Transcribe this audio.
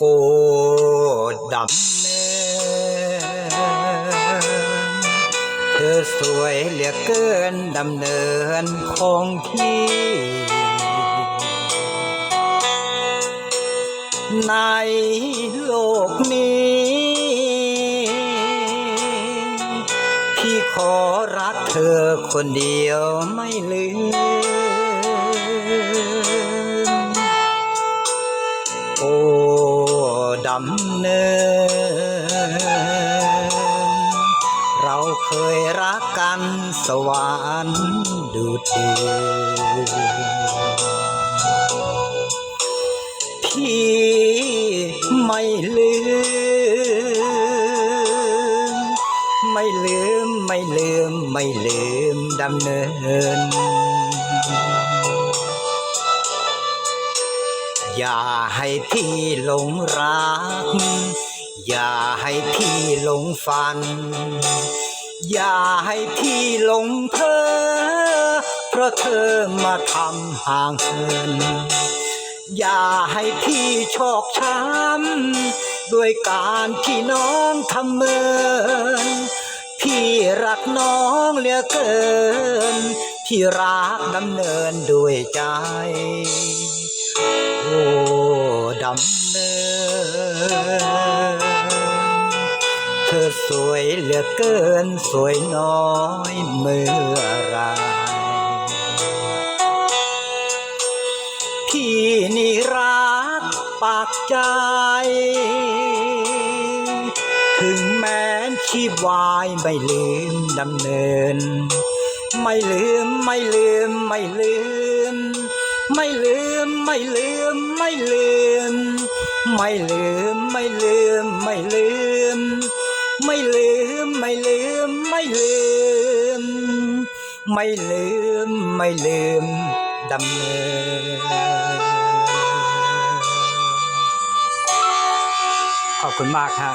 โคดำเนินเธอสวยเหลือเกินดำเนินของพี่ในโลกนี้ พี่ขอรักเธอคนเดียวไม่ลืมำเนิน เราเคยรักกันสวรรค์ดูดีพี่ไม่ลืม ไม่ลืม ไม่ลืม ไม่ลืมดำเนิน อย่าให้พี่หลงรัก อย่าให้พี่หลงฝัน อย่าให้พี่หลงเพ้อเพราะเธอมาทำห่างเหินอย่าให้พี่ชอกช้ำด้วยการที่น้องทำเมินพี่รักน้องเหลือเกิน พี่รักดำเนินด้วยใจำเนิน เธอสวยเหลือเกินสวยน้อยเมื่อไรพี่นี่รักปากใจ ถึงแม้นชีวายไม่ลืมดำเนิน ไม่ลืมไม่ลืมไม่ลืม ไม่ลืม ไม่ลืมไม่ลืม ไม่ลืมไม่ลืมไม่ลืม ไม่ลืมไม่ลืมไม่ลืม ไม่ลืมไม่ลืมดำเนินขอบคุณมากฮะ